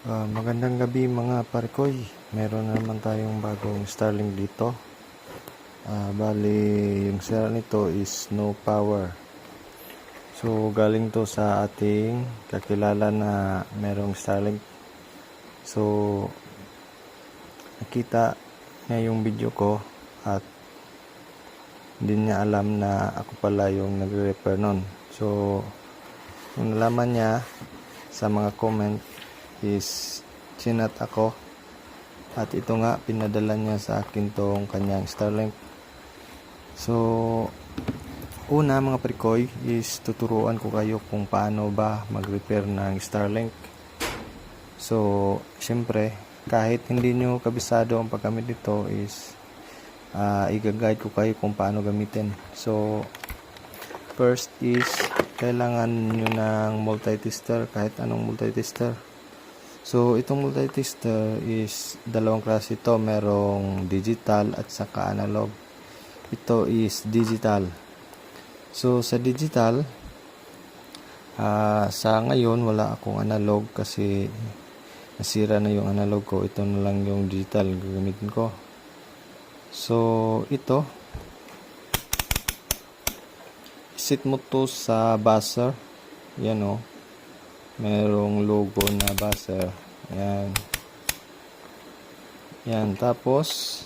Ah, magandang gabi mga parikoy. Meron na naman tayong bagong Starlink dito. Ah, bali, yung sira nito is no power. So, galing to sa ating kakilala na merong Starlink. So, nakita niya yung video ko at hindi niya alam na ako pala yung nagre-repair nun. So, nung nalaman niya sa mga comment is chinat ako at ito nga pinadala niya sa akin tong kanyang Starlink. So, una mga prikoy is tuturuan ko kayo kung paano ba mag-repair ng Starlink. So, syempre, kahit hindi nyo kabisado ang paggamit nito is uh, i-guide ko kayo kung paano gamitin. So, first is kailangan nyo ng multi-tester, kahit anong multi-tester. So, itong multi-tester is dalawang klase ito. Merong digital at saka analog. Ito is digital. So, sa digital, ah, sa ngayon wala akong analog kasi nasira na yung analog ko. Ito na lang yung digital gagamitin ko. So, ito, set mo to sa buzzer. Yan o. Merong logo na buzzer. Yan. Yan. Tapos,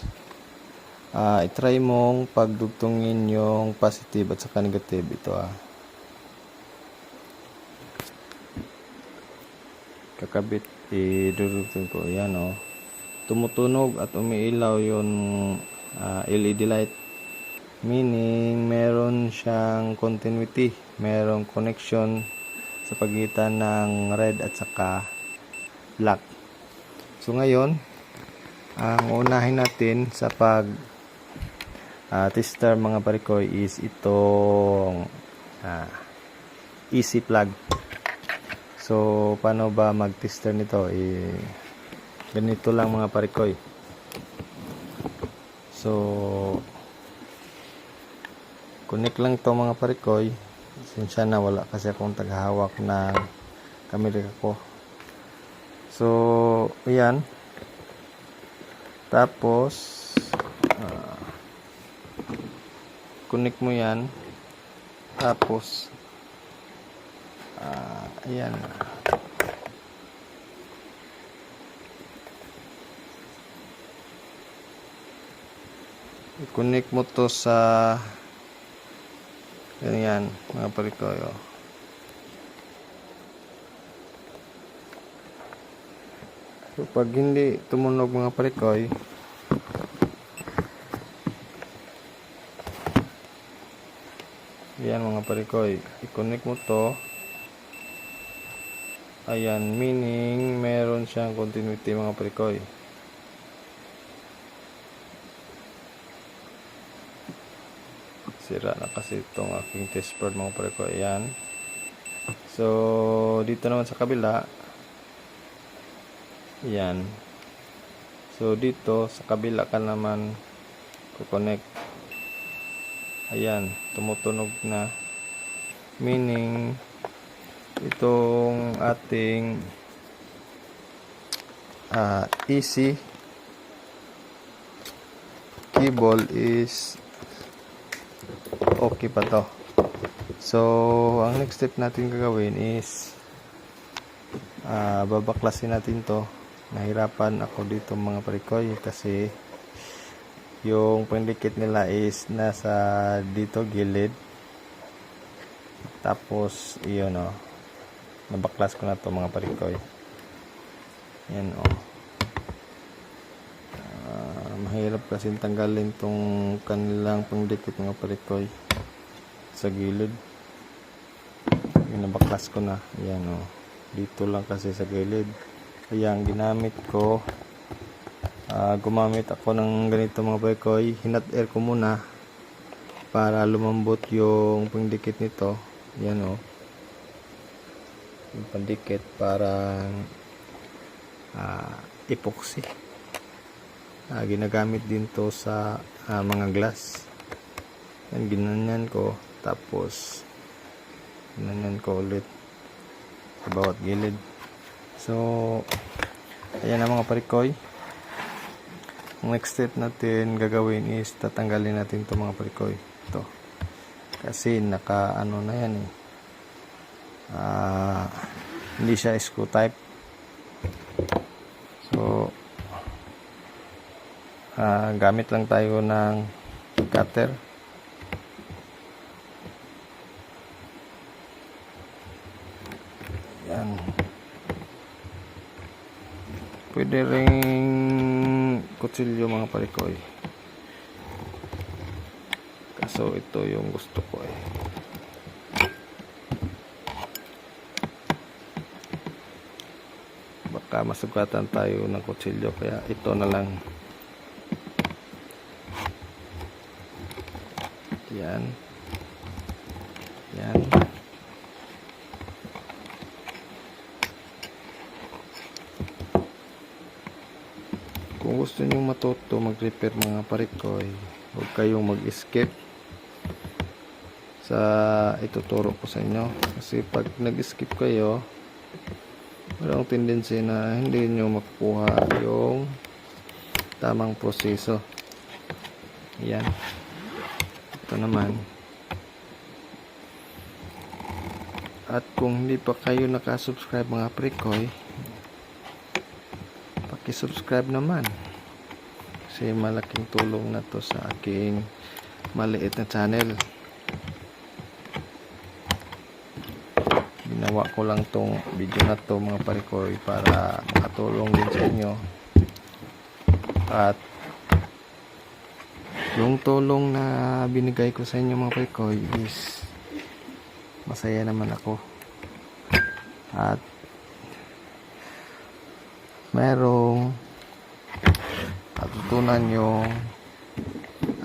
ah i-try mong pagdugtungin yung positive at saka negative. Ito ah. Kakabit, idudugtong ko. Yan o. Tumutunog at umiilaw yung ah, LED light. Meaning, meron siyang continuity, merong connection sa pagitan ng red at saka black. So ngayon, ang unahin natin sa pag ah, tester mga parikoy is itong ah, easy plug. So, paano ba mag-tester nito? Eh, ganito lang mga parikoy. So, Connect lang to mga parikoy. Sinsya na wala kasi akong taghahawak ng kamera ko. So, ayan. Tapos, ah, connect mo yan. Tapos, ah, ayan. I-connect mo to sa Ganyan, mga parikoy. Oh. So, pag hindi tumunog mga parikoy, yan mga parikoy, i-connect mo to. Ayan, meaning meron siyang continuity mga parikoy. Sira na kasi itong aking test board mga pare ko. Ayan. So dito naman sa kabila. Ayan. So dito sa kabila ka naman kukonect ayan tumutunog na. Meaning itong ating uh, easy cable is okay pa to. So, ang next step natin gagawin is uh, babaklasin natin to. Nahirapan ako dito mga parikoy kasi yung pandikit nila is nasa dito gilid. Tapos, iyon o. Oh, nabaklas ko na to mga parikoy. Yan o. Oh mahirap kasi tanggalin tong kanilang pangdikit mga parikoy sa gilid. Yung nabaklas ko na. Yan o oh. dito lang kasi sa gilid. Kaya ang ginamit ko uh, gumamit ako ng ganito mga parikoy hinat air ko muna para lumambot yung pangdikit nito. Yan o oh. yung pandikit para uh, epoxy. Uh, ginagamit din to sa uh, mga glass. Yan ginanyan ko tapos ginanyan ko ulit sa bawat gilid so Ayan ang mga parikoy. Next step natin gagawin is tatanggalin natin itong mga parikoy. Ito. Kasi naka ano na yan eh. Ah, hindi siya screw type. So, ah, gamit lang tayo ng cutter. Pwede ring kutsilyo mga parikoy. Kaso ito yung gusto ko eh. Baka masugatan tayo ng kutsilyo kaya ito na lang. Yan. Yan. Kung gusto niyo matuto mag-repair mga parikoy, huwag kayong mag-skip sa ituturo ko sa inyo. Kasi pag nag-skip kayo, mayroong tendency na hindi nyo makukuha yung tamang proseso. Yan. Ito naman. At kung hindi pa kayo nakasubscribe mga prekoy, paki-subscribe naman. Kasi malaking tulong na to sa aking maliit na channel. Ginawa ko lang tong video na to mga parikoy para makatulong din sa inyo. At yung tulong na binigay ko sa inyo mga parikoy is masaya naman ako. At merong natutunan yung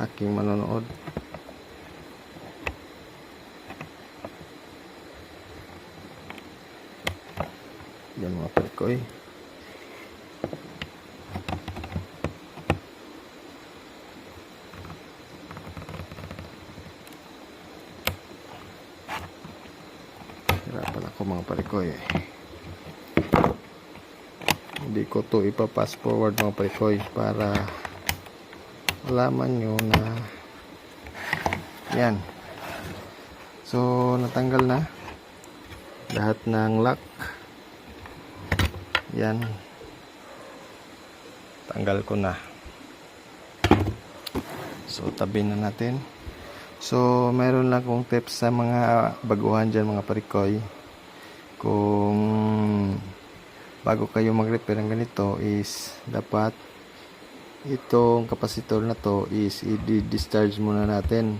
aking manonood. Yan mga parikoy. Hirapan ako mga parikoy eh. Hindi ko to ipapass forward mga parikoy para malaman nyo na yan. So, natanggal na lahat ng lock. Yan. Tanggal ko na. So, tabi na natin. So, meron lang kong tips sa mga baguhan dyan mga parikoy. Kung bago kayo mag-repair ng ganito is dapat itong kapasitor na to is i-discharge muna natin.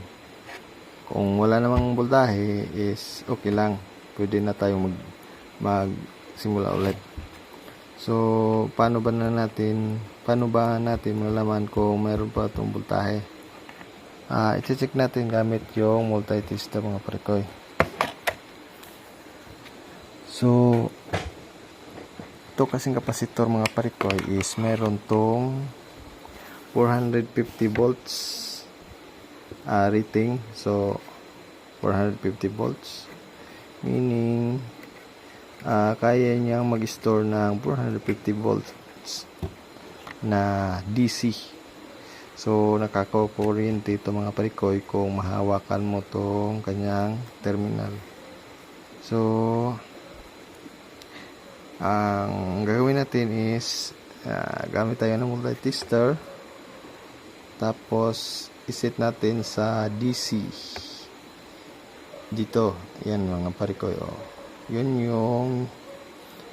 Kung wala namang voltahe is okay lang. Pwede na tayong mag magsimula ulit. So, paano ba na natin paano ba natin malalaman kung mayroon pa itong voltahe? Ah, i-check natin gamit yung multi-tester mga parikoy. So, ito kasing kapasitor mga parikoy is meron tong 450 volts ah, rating. So, 450 volts. Meaning, ah, kaya niyang mag-store ng 450 volts na DC. So, nakaka-kuryente ito mga parikoy kung mahawakan mo tong kanyang terminal. So, ang gagawin natin is ah, gamit tayo ng multi-tester. Tapos iset natin sa DC dito yan mga parikoy oh. yun yung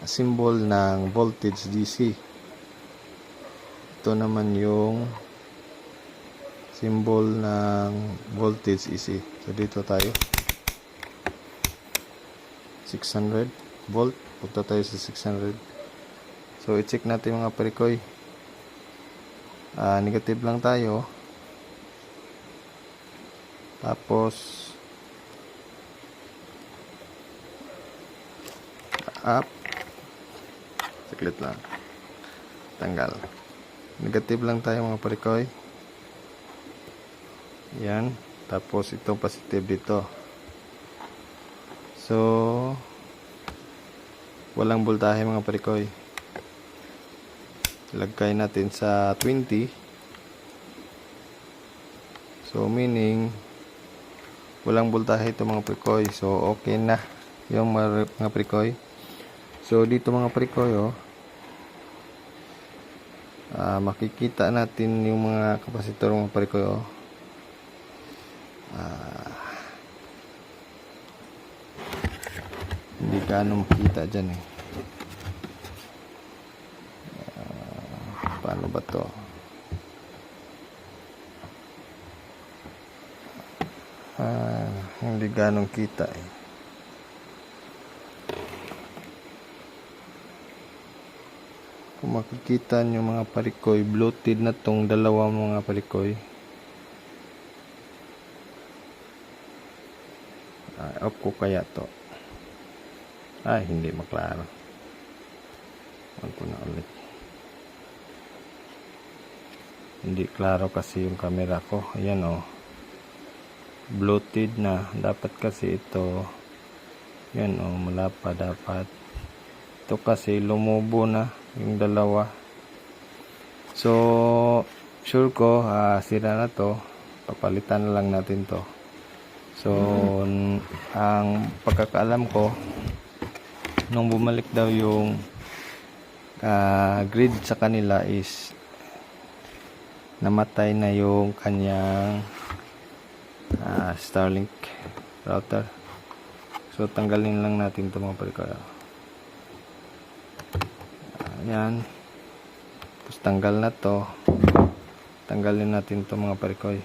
symbol ng voltage DC ito naman yung symbol ng voltage EC so dito tayo. 600 volt punta tayo sa 600 so i-check natin mga parikoy. Ah, negative lang tayo. Tapos up. Saglit lang. Tanggal. Negative lang tayo mga parikoy. Yan. Tapos itong positive dito. So walang voltahe mga parikoy. Lagay natin sa 20 so meaning walang voltahe ito mga prekoy so okay na yung mga, prekoy so dito mga prekoy oh. Ah, makikita natin yung mga kapasitor mga prekoy oh. Ah, gaano makita dyan eh? Ah, paano ba to? Ah, hindi ganong kita eh. Kung makikita nyo mga parikoy bloated na tong dalawang mga parikoy ah, off ko kaya to ay hindi maklaro. Huwag ko na ulit. Hindi klaro kasi yung camera ko. Ayan o bloated na. Dapat kasi ito yan o mula pa dapat. Ito kasi lumubo na yung dalawa. So sure ko ah, sira na to. Papalitan na lang natin to. So n- ang pagkakaalam ko nung bumalik daw yung ah, grid sa kanila is namatay na yung kanyang ah, Starlink router. So tanggalin lang natin ito mga parikoy. Ayan. Tapos tanggal na to. Tanggalin natin ito mga parikoy.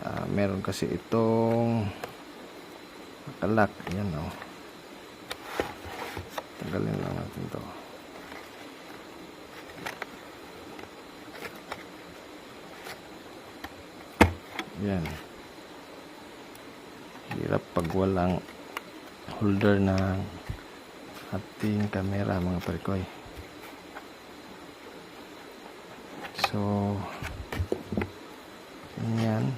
Ah, meron kasi itong nakalak. Ayan o. Tanggalin lang natin to. Yan. Hirap pag walang holder ng ating camera mga parikoy. So, yan.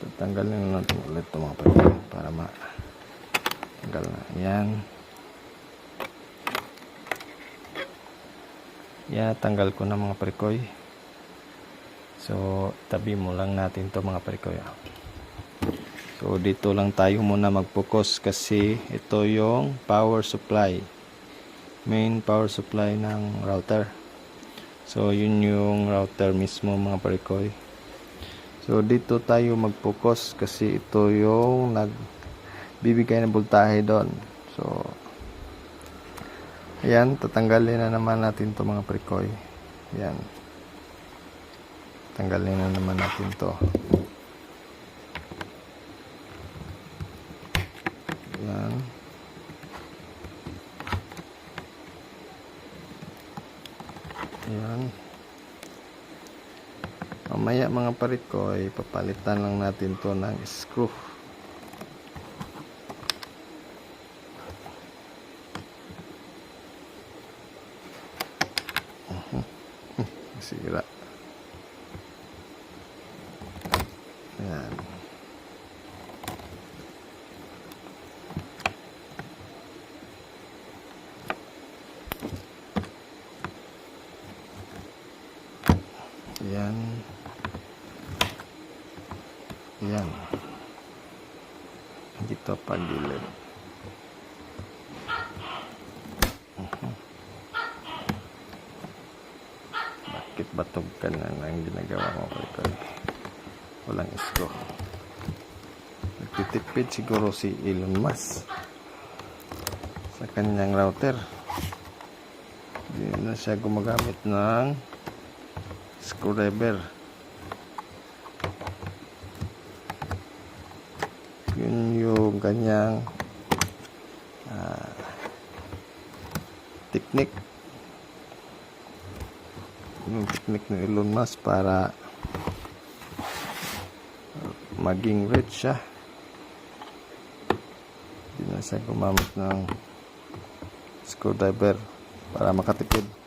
Tatanggalin na natin ulit ito mga parikoy para ma tanggal na. Yan. Yan, tanggal ko na mga parikoy. So, tabi mo lang natin to mga parikoy. ah. So, dito lang tayo muna mag-focus kasi ito yung power supply. Main power supply ng router. So, yun yung router mismo mga parikoy. So, dito tayo mag-focus kasi ito yung nagbibigay ng voltahe doon. So, ayan, tatanggalin na naman natin to mga parikoy. Ayan. Tanggalin na naman natin to. Yan yan mamaya mga parit ko ay papalitan lang natin to ng screw sira Yan. Yan. Yan. Dito pagilid. Batog ka na lang. Ginagawa mo ko walang isko. Nagtitipid siguro si Elon Musk sa kanyang router. Hindi na siya gumagamit ng screwdriver. Yun yung kanyang ah, technique yung technique ng Elon Musk para maging rich siya. Hindi na siya gumamit ng screwdriver para makatipid